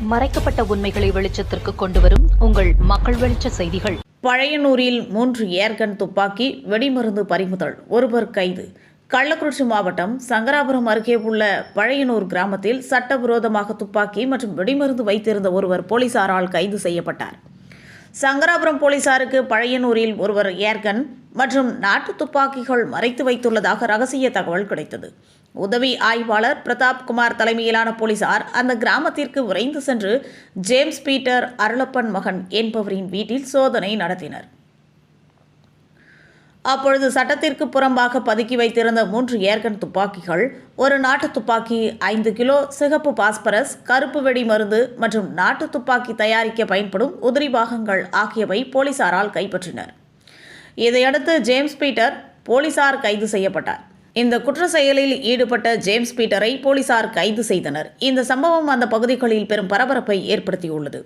மறைக்கப்பட்ட உண்மைகளை வெளிச்சத்திற்கு கொண்டுவரும் உங்கள் மக்கள் வெளிச்ச செய்திகள். பழையனூரில் மூன்று ஏர்கன் துப்பாக்கி வெடிமருந்து பறிமுதல் ஒருவர் கைது. கள்ளக்குறிச்சி மாவட்டம் சங்கராபுரம் அருகே உள்ள பழையனூர் கிராமத்தில் சட்டவிரோதமாக துப்பாக்கி மற்றும் வெடிமருந்து வைத்திருந்த ஒருவர் போலீசாரால் கைது செய்யப்பட்டார். சங்கராபுரம் போலீசாருக்கு பழையனூரில் ஒருவர் ஏர்கன் மற்றும் நாட்டு துப்பாக்கிகள் மறைத்து வைத்துள்ளதாக ரகசிய தகவல் கிடைத்தது. உதவி ஆய்வாளர் பிரதாப் குமார் தலைமையிலான போலீசார் அந்த கிராமத்திற்கு விரைந்து சென்று ஜேம்ஸ் பீட்டர் அருளப்பன் மகன் என்பவரின் வீட்டில் சோதனை நடத்தினர். அப்பொழுது சட்டத்திற்கு புறம்பாக பதுக்கி வைத்திருந்த மூன்று ஏர்கன் துப்பாக்கிகள் ஒரு நாட்டு துப்பாக்கி ஐந்து கிலோ சிகப்பு பாஸ்பரஸ் கருப்பு வெடி மருந்து மற்றும் நாட்டு துப்பாக்கி தயாரிக்க பயன்படும் உதிரி பாகங்கள் ஆகியவை போலீசாரால் கைப்பற்றினர். இதையடுத்து ஜேம்ஸ் பீட்டர் போலீசார் கைது செய்யப்பட்டார். இந்த குற்ற செயலில் ஈடுபட்ட ஜேம்ஸ் பீட்டரை போலீசார் கைது செய்தனர். இந்த சம்பவம் அந்த பகுதிகளில் பெரும் பரபரப்பை ஏற்படுத்தியுள்ளது.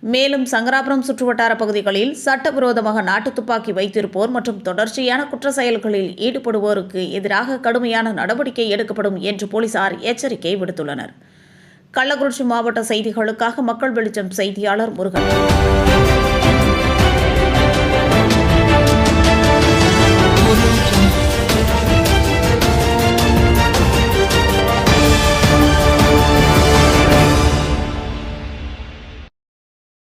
மேலும் சங்கராபுரம் சுற்றுவட்டார பகுதிகளில் சட்டவிரோதமாக நாட்டு துப்பாக்கி வைத்திருப்போர் மற்றும் தொடர்ச்சியான குற்ற செயல்களில் ஈடுபடுவோருக்கு எதிராக கடுமையான நடவடிக்கை எடுக்கப்படும் என்று போலீசார் எச்சரிக்கை விடுத்துள்ளனர். கள்ளக்குறிச்சி மாவட்ட செய்திகளுக்காக மக்கள் வெளிச்சம் செய்தியாளர் முருகன்.